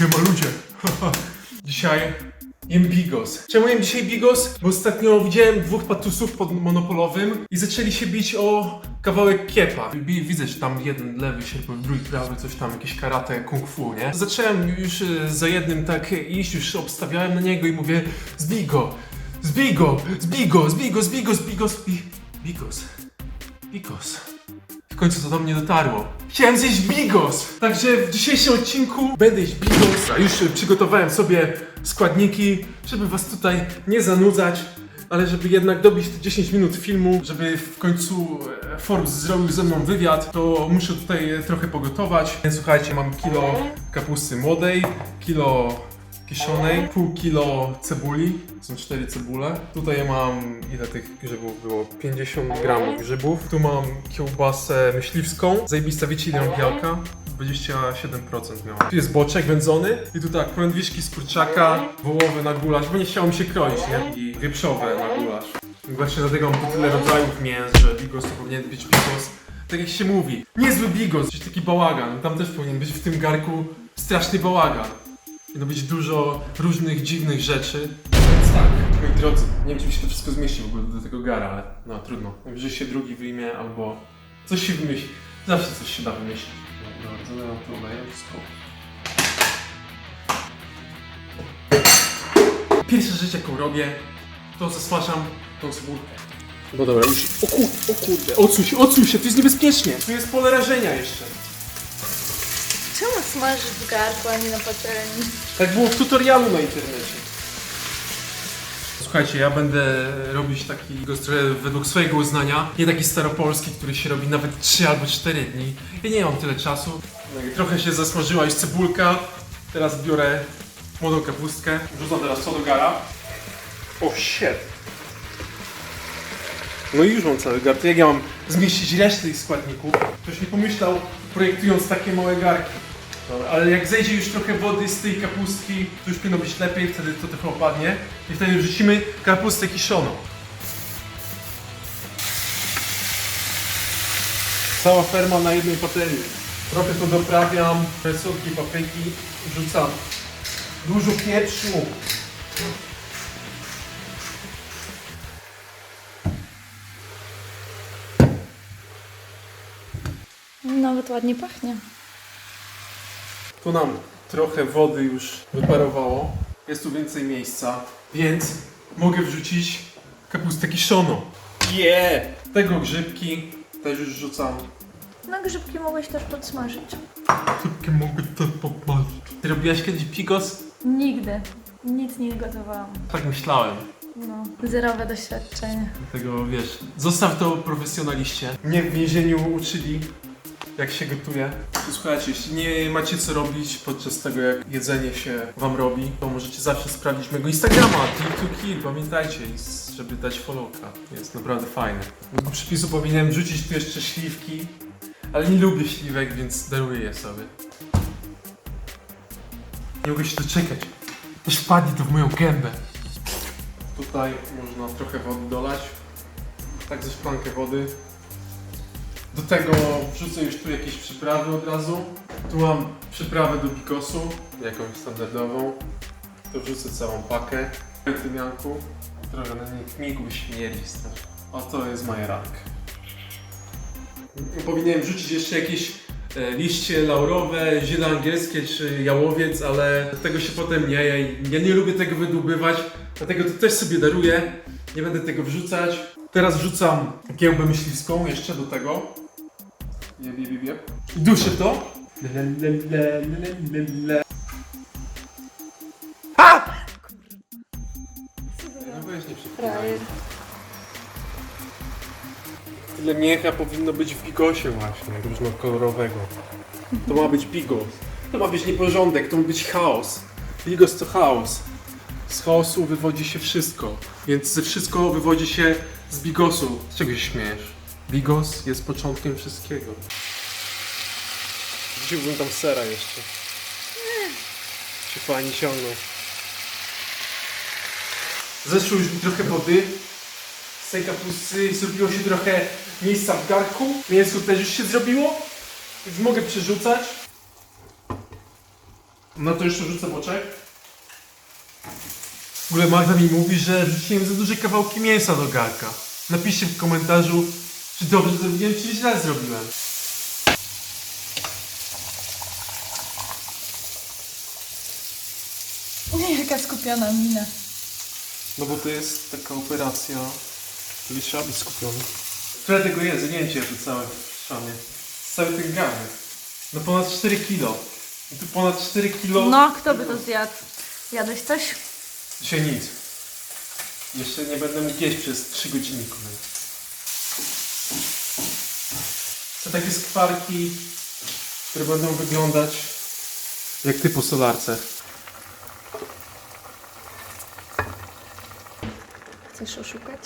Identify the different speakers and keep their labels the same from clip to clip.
Speaker 1: Siema ludzie. Dzisiaj jem bigos. Czemu jem dzisiaj bigos? Bo ostatnio widziałem dwóch patusów pod monopolowym i zaczęli się bić o kawałek kiepa. Widzę, że tam jeden lewy sierpowy, drugi prawy, coś tam, jakieś karate, kung fu, nie? Zacząłem już e, za jednym tak iść, już obstawiałem na niego i mówię zbij go, zbij go, zbij go, zbij go, zbij go, zbij go, zbij... Bigos. Bigos. Końcu to do mnie dotarło. Chciałem zjeść bigos! Także w dzisiejszym odcinku będę jeść bigos, a już przygotowałem sobie składniki, żeby was tutaj nie zanudzać, ale żeby jednak dobić te 10 minut filmu, żeby w końcu e, Forbes zrobił ze mną wywiad, to muszę tutaj e, trochę pogotować. Słuchajcie, mam kilo kapusty młodej, kilo kiszonej, pół kilo cebuli, są cztery cebule. Tutaj mam, ile tych grzybów było? 50 gramów grzybów. Tu mam kiełbasę myśliwską, zajebista, wiecie ile białka? 27% miała. Tu jest boczek wędzony i tu tak, prędwiczki z kurczaka, wołowe na gulasz, bo nie chciało mi się kroić, nie? I wieprzowe na gulasz. Właśnie dlatego mam tu tyle rodzajów mięs, że bigos to powinien być bigos. Tak jak się mówi, niezły bigos, gdzieś taki bałagan. Tam też powinien być w tym garku straszny bałagan. Powinno być dużo różnych dziwnych rzeczy. Więc tak, moi drodzy, nie wiem czy mi się to wszystko zmieści w ogóle do tego gara, ale no trudno. Najwyżej się drugi wyjmie albo coś się wymyśli. Zawsze coś się da wymyślić. No, bardzo no, to udaję wszystko. Pierwsza rzecz jaką robię, to zasmażam tą cebulkę. No dobra, już. O, kur, o kurde, odsuń się, odsuń się, to jest niebezpiecznie. Tu jest pole rażenia jeszcze.
Speaker 2: Czemu smażysz w garku, a nie na patelni?
Speaker 1: Tak było w tutorialu na internecie. Słuchajcie, ja będę robić taki gostrolet według swojego uznania. Nie taki staropolski, który się robi nawet 3 albo 4 dni. Ja nie mam tyle czasu. No Trochę się zasmażyła już cebulka. Teraz biorę młodą kapustkę. Wrzucam teraz co do gara. O shit. No i już mam cały gar. To jak ja mam zmieścić resztę tych składników? Ktoś nie pomyślał, projektując takie małe garki. Dobra, ale jak zejdzie już trochę wody z tej kapustki, to już powinno być lepiej, wtedy to trochę opadnie. I wtedy wrzucimy kapustę kiszoną. Cała ferma na jednej patelni. Trochę to doprawiam, trochę słodkiej papryki, wrzucam dużo pieprzu.
Speaker 2: Nawet ładnie pachnie.
Speaker 1: Tu nam trochę wody już wyparowało. Jest tu więcej miejsca, więc mogę wrzucić kapustę kiszoną. Yeah! Tego grzybki też już rzucam.
Speaker 2: No grzybki mogłeś też podsmażyć.
Speaker 1: Grzybki mogę też popatrzeć. Ty robiłaś kiedyś pigos?
Speaker 2: Nigdy. Nic nie gotowałam.
Speaker 1: Tak myślałem.
Speaker 2: No, zerowe doświadczenie.
Speaker 1: Dlatego wiesz, zostaw to profesjonaliście. Mnie w więzieniu uczyli, jak się gotuje. Słuchajcie, jeśli nie macie co robić podczas tego, jak jedzenie się wam robi, to możecie zawsze sprawdzić mojego Instagrama, Tick Kill, pamiętajcie, i- żeby dać followka. Jest naprawdę fajny. Do przypisu powinienem rzucić tu jeszcze śliwki, ale nie lubię śliwek, więc daruję je sobie. Nie mogę się doczekać. Też wpadnie to w moją gębę. Tutaj można trochę wody dolać. Tak ze szklankę wody. Do tego wrzucę już tu jakieś przyprawy od razu. Tu mam przyprawę do bikosu, jakąś standardową. To wrzucę całą pakę. Tymianku. Trochę na niej tmigu śmierdzi strasznie. O, to jest majeranka. Powinienem wrzucić jeszcze jakieś e, liście laurowe, ziele angielskie czy jałowiec, ale tego się potem nie je. Ja nie lubię tego wydłubywać, dlatego to też sobie daruję. Nie będę tego wrzucać. Teraz wrzucam kiełbę myśliwską jeszcze do tego. Jeb, jeb, jeb, jeb. I duszę to. Le, le, le, le, le, le. A! No weź nie. Tyle miecha powinno być w bigosie właśnie, różnokolorowego. To ma być bigos. To ma być nieporządek, to ma być chaos. Bigos to chaos. Z chaosu wywodzi się wszystko. Więc ze wszystko wywodzi się z bigosu. Z czego się śmiejesz? Bigos jest początkiem wszystkiego. Wrzuciłbym tam sera jeszcze. Się fajnie ciągnął. Zeszło już mi trochę wody z tej kapusty, zrobiło się trochę miejsca w garku. Mięsko też już się zrobiło, więc mogę przerzucać. No to jeszcze rzucę boczek. W ogóle Magda mi mówi, że wrzuciłem za duże kawałki mięsa do garka. Napiszcie w komentarzu, czy dobrze zrobiłem, czy źle zrobiłem.
Speaker 2: Jaka skupiona mina.
Speaker 1: No bo to jest taka operacja, czyli trzeba być skupiony. Tyle tego jest, zjęcie to całe w szamie. Cały ten garnek. No ponad 4 kilo. I tu ponad 4 kilo.
Speaker 2: No, kto by to zjadł? Jadłeś coś?
Speaker 1: Dzisiaj nic. Jeszcze nie będę mógł jeść przez 3 godziny kolejne. Chcę takie skwarki, które będą wyglądać jak ty po solarce.
Speaker 2: Chcesz oszukać?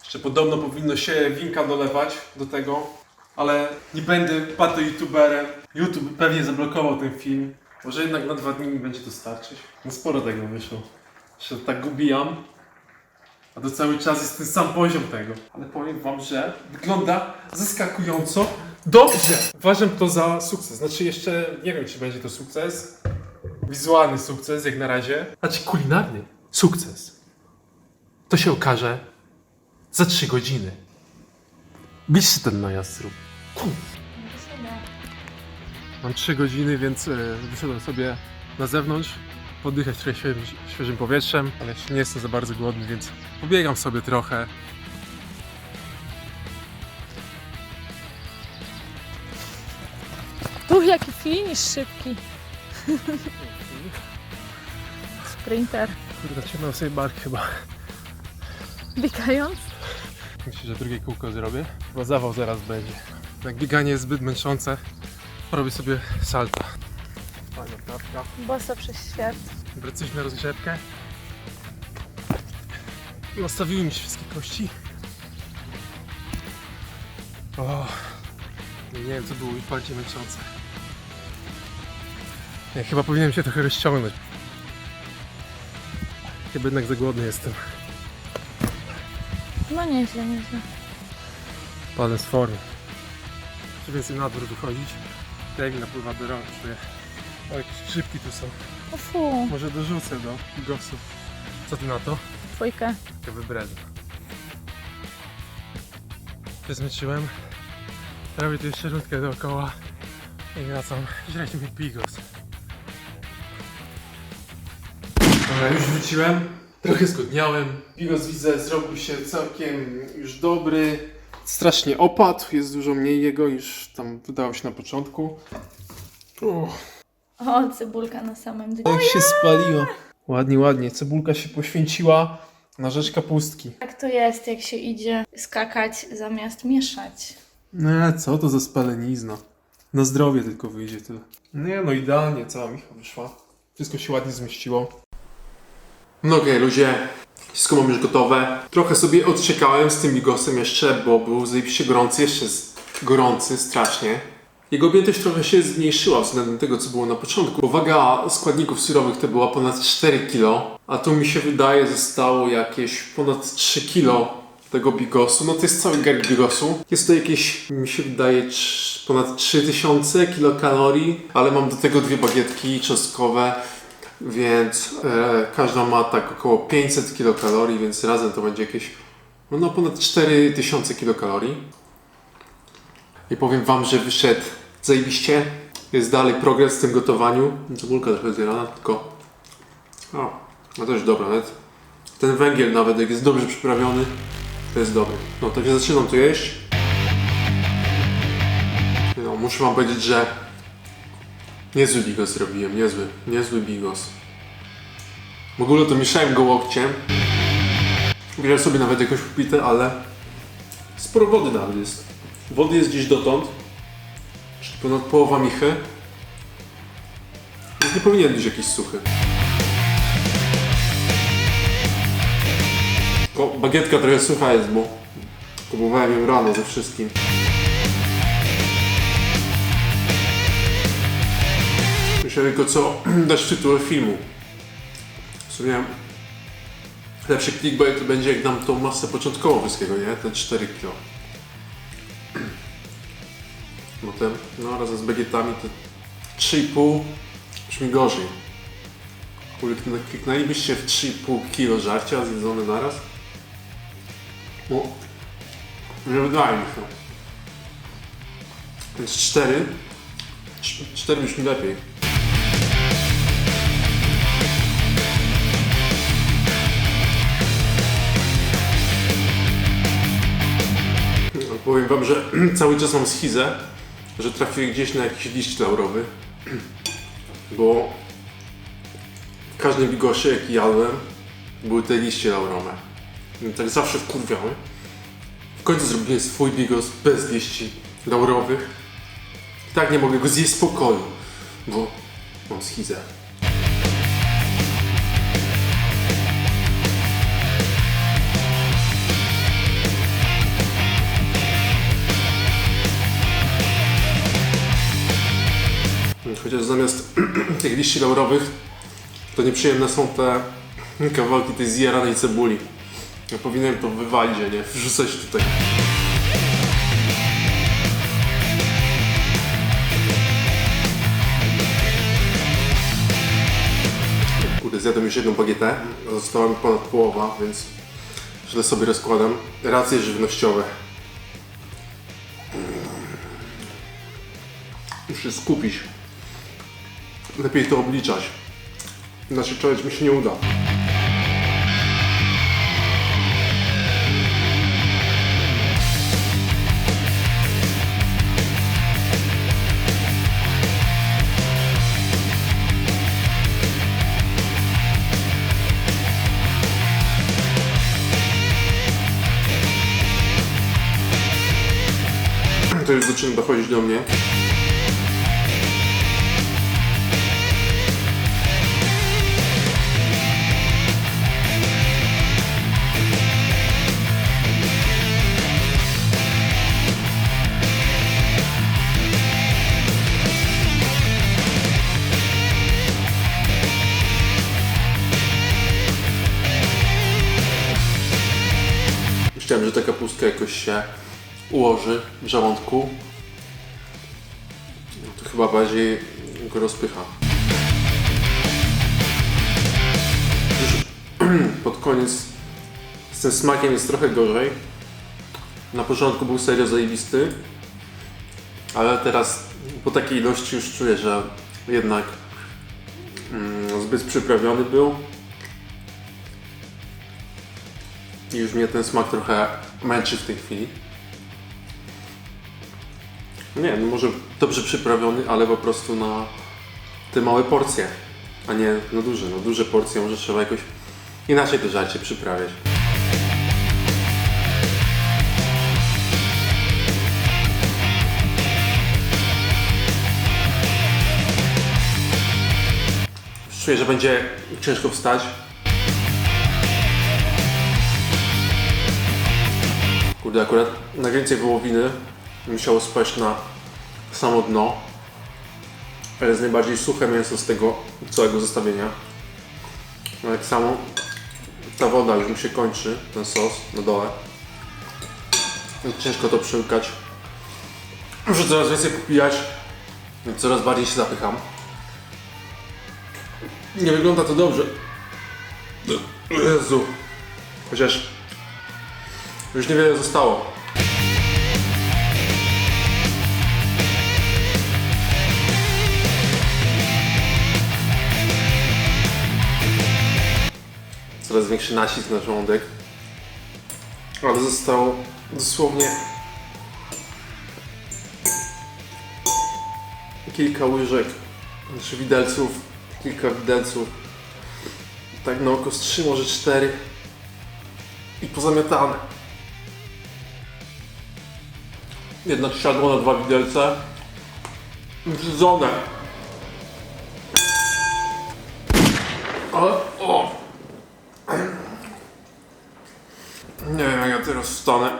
Speaker 1: Jeszcze podobno powinno się winka dolewać do tego, ale nie będę pato youtuberem. YouTube pewnie zablokował ten film. Może jednak na dwa dni mi będzie to starczyć. No sporo tego wyszło. Się tak gubijam. A to cały czas jest ten sam poziom tego. Ale powiem wam, że wygląda zaskakująco dobrze. Uważam to za sukces. Znaczy jeszcze nie wiem, czy będzie to sukces. Wizualny sukces jak na razie. Znaczy kulinarny sukces. To się okaże za 3 godziny. Bliższy ten najazd zrób. Mam 3 godziny, więc e, wyszedłem sobie na zewnątrz, poddychać trochę świeżym, świeżym powietrzem, ale nie jestem za bardzo głodny, więc pobiegam sobie trochę.
Speaker 2: Tu jaki finisz szybki. Sprinter.
Speaker 1: Kurde, ciągnął sobie bark chyba.
Speaker 2: Biegając?
Speaker 1: Myślę, że drugie kółko zrobię. Chyba zawał zaraz będzie. Jak bieganie jest zbyt męczące, robię sobie salta.
Speaker 2: Boso przez świat.
Speaker 1: Wrócić na rozgrzewkę. Nastawiły mi się wszystkie kości. O, nie wiem co było mi bardziej męczące. Ja chyba powinienem się trochę rozciągnąć. Chyba jednak za głodny jestem.
Speaker 2: No nieźle, nieźle.
Speaker 1: Padłem z formy. Czy więcej na dwór wychodzić? Mi napływa do rąk, czuję. O, jakieś grzybki tu są.
Speaker 2: O fu,
Speaker 1: Może dorzucę do gosu. Co ty na to?
Speaker 2: dwójkę.
Speaker 1: Ja wybredzę. Się zmęczyłem. Robię tu jeszcze rundkę dookoła. I wracam. Źreć mi bigos. Dobra, już wróciłem. Trochę zgodniałem. Bigos widzę zrobił się całkiem już dobry. Strasznie opadł. Jest dużo mniej jego niż tam wydało się na początku. Uff.
Speaker 2: O, cebulka na samym dnie.
Speaker 1: Jak się spaliła. Ładnie, ładnie. Cebulka się poświęciła na rzecz kapustki.
Speaker 2: Tak to jest, jak się idzie skakać zamiast mieszać.
Speaker 1: Nie, co to za spalenizna. Na zdrowie tylko wyjdzie tyle. Nie no, idealnie cała micha wyszła. Wszystko się ładnie zmieściło. No okej, ludzie. Wszystko mam już gotowe. Trochę sobie odczekałem z tym bigosem jeszcze, bo był zajebiście gorący. Jeszcze jest gorący, strasznie. Jego objętość trochę się zmniejszyła względem tego, co było na początku. Waga składników surowych to była ponad 4 kg, a tu mi się wydaje zostało jakieś ponad 3 kg tego bigosu. No to jest cały garg bigosu. Jest to jakieś, mi się wydaje, ponad 3000 kilokalorii, ale mam do tego dwie bagietki czosnkowe, więc e, każda ma tak około 500 kilokalorii, więc razem to będzie jakieś no ponad 4000 kilokalorii. I powiem Wam, że wyszedł zajebiście. Jest dalej progres w tym gotowaniu. Cebulka trochę zjadana, tylko... O, no też dobra, nawet ten węgiel nawet jak jest dobrze przyprawiony, to jest dobry. No także zaczynam to jeść. No, muszę Wam powiedzieć, że niezły bigos zrobiłem, niezły, niezły bigos. W ogóle to mieszałem go łokciem. Wziąłem sobie nawet jakoś popite, ale sporo wody nawet jest. Wody jest gdzieś dotąd, czyli ponad połowa michy. Więc nie powinien być jakiś suchy. Tylko bagietka trochę sucha jest, bo próbowałem ją rano ze wszystkim. Myślałem tylko co dać tytuł filmu. W sumie lepszy clickbait to będzie jak dam tą masę początkową wszystkiego, nie? Te 4 kg. Potem, no razem z bagietami to 3,5 brzmi gorzej. Kurde, kliknęlibyście w 3,5 kilo żarcia zjedzone naraz? No, nie wydaje mi się. Więc 4. 4 brzmi lepiej. Powiem wam, że cały czas mam schizę, że trafię gdzieś na jakiś liść laurowy. Bo w każdym bigosie, jaki jadłem, były te liście laurowe. I tak zawsze wkurwiały. W końcu zrobiłem swój bigos bez liści laurowych. I tak nie mogę go zjeść spokoju, bo mam schizę. Chociaż zamiast tych liści laurowych, to nieprzyjemne są te kawałki tej zjeranej cebuli. Ja powinienem to wywalić, a nie wrzucać tutaj. Kurde, zjadłem już jedną bagietę, została mi ponad połowa, więc źle sobie rozkładam. Racje żywnościowe. Muszę skupić. Lepiej to obliczać. Inaczej czegoś mi się nie uda. To już zaczyna dochodzić do mnie. Kapustka jakoś się ułoży w żołądku. To chyba bardziej go rozpycha. Już pod koniec z tym smakiem jest trochę gorzej. Na początku był serio zajebisty, ale teraz po takiej ilości już czuję, że jednak mm, zbyt przyprawiony był. I już mnie ten smak trochę męczy w tej chwili. Nie, no może dobrze przyprawiony, ale po prostu na te małe porcje, a nie na duże. No duże porcje może trzeba jakoś inaczej to żarcie przyprawiać. Czuję, że będzie ciężko wstać. Kurde, akurat najwięcej wołowiny musiało spaść na samo dno. Ale jest najbardziej suche mięso z tego całego zestawienia. No jak samo ta woda już mi się kończy, ten sos na dole. Ciężko to przełykać. Muszę coraz więcej popijać, coraz bardziej się zapycham. Nie wygląda to dobrze. Jezu. Chociaż już niewiele zostało. Coraz większy nacisk na żołądek. Ale zostało dosłownie kilka łyżek, znaczy widelców, kilka widelców. Tak na oko z trzy, może cztery. I pozamiatane. Jednak siadło na dwa widelce. Brzydzone. Ale o! Nie wiem jak ja teraz wstanę.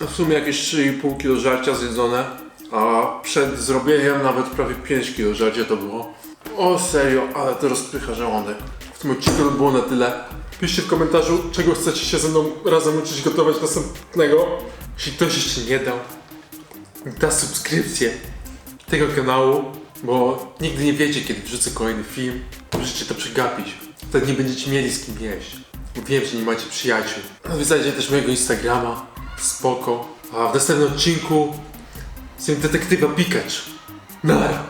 Speaker 1: W sumie jakieś 3,5 kg żarcia zjedzone, a przed zrobieniem nawet prawie 5 kg żarcia to było. O serio, ale to rozpycha żołądek. W tym odcinku to było na tyle. Piszcie w komentarzu, czego chcecie się ze mną razem uczyć gotować następnego. Jeśli ktoś jeszcze nie dał, da subskrypcję tego kanału, Bo nigdy nie wiecie, kiedy wrzucę kolejny film. Możecie to przegapić. Wtedy nie będziecie mieli z kim jeść. Wiem, że nie macie przyjaciół. Odwiedzajcie też mojego Instagrama. Spoko. A w następnym odcinku jestem detektywa Pikachu. Nara.